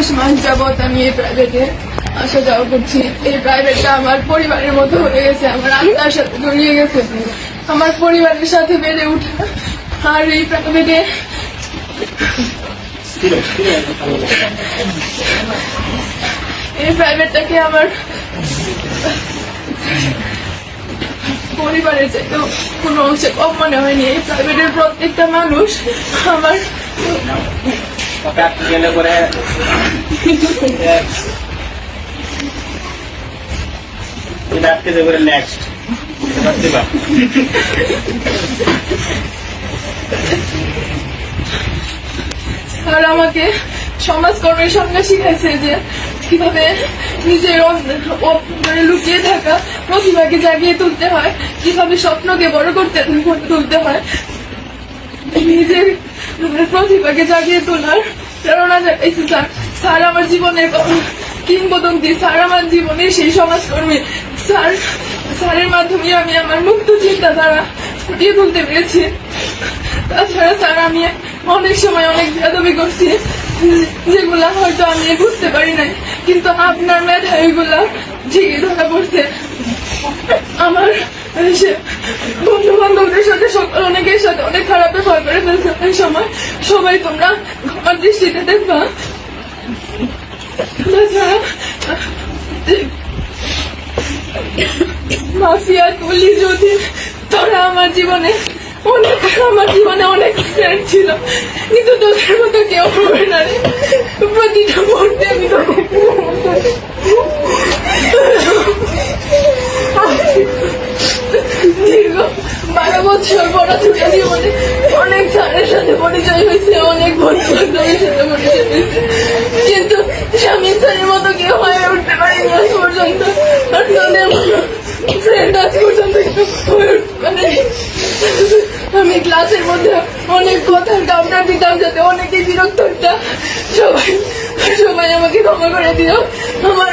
একুশ মাস যাবৎ আমি এই প্রাইভেটে আসা যাওয়া করছি। এই প্রাইভেটটা আমার পরিবারের মতো হয়ে গেছে, আমার আত্মার সাথে জড়িয়ে গেছে। আমার পরিবারের সাথে বেড়ে উঠা আর এই প্রাইভেটে এই প্রাইভেটটাকে আমার পরিবারের চাইতেও কোনো অংশে কম মনে হয়নি। এই প্রাইভেটের প্রত্যেকটা মানুষ আমার ওকে আপনি গেলে করে আমাকে সমাজকর্মের সঙ্গে শিখাইছে যে কীভাবে নিজের মানে লুকিয়ে থাকা প্রতিভাকে জাগিয়ে তুলতে হয়, কীভাবে স্বপ্নকে বড় করতে তুলতে হয়। নিজের প্রতিভাকে জাগিয়ে তোলার প্রেরণা জাগাইছে স্যার স্যার আমার জীবনের কিংবদন্তি, স্যার আমার জীবনের সেই সমাজকর্মী। স্যার, স্যারের মাধ্যমে আমি আমার মুক্ত চিন্তাধারা ফুটিয়ে তুলতে পেরেছি। তাছাড়া স্যার, আমি অনেক সময় অনেক বেদবি করছি, যেগুলা হয়তো আমি বুঝতে পারি নাই, কিন্তু আপনার মেধা এগুলা ঠিকই ধরা পড়ছে। আমার বন্ধু বান্ধবদের সাথে সকল অনেকের সাথে অনেক খারাপ করে সময় সবাই তোমরা আমার দৃষ্টিতে দেখবা। তাছাড়া মাফিয়া তুলি যদি তোরা আমার জীবনে অনেক, আমার জীবনে অনেক ফ্রেন্ড ছিল। কিন্তু তোদের মতো কেউ হবে বছর পড়াশোনা জীবনে অনেক স্যারের সাথে পরিচয় হয়েছে, অনেক বন্ধু বান্ধবের সাথে পরিচয় হয়েছে। কিন্তু স্বামী স্যারের মতো কেউ হয়ে উঠতে পারিনি আজ পর্যন্ত। আর তোদের ফ্রেন্ড আজ পর্যন্ত কেউ হয়ে আমি ক্লাসের মধ্যে অনেক কথার কামড়া দিতাম যাতে অনেকে বিরক্ত হতাম সবাই সবাই আমাকে ক্ষমা করে দিও। আমার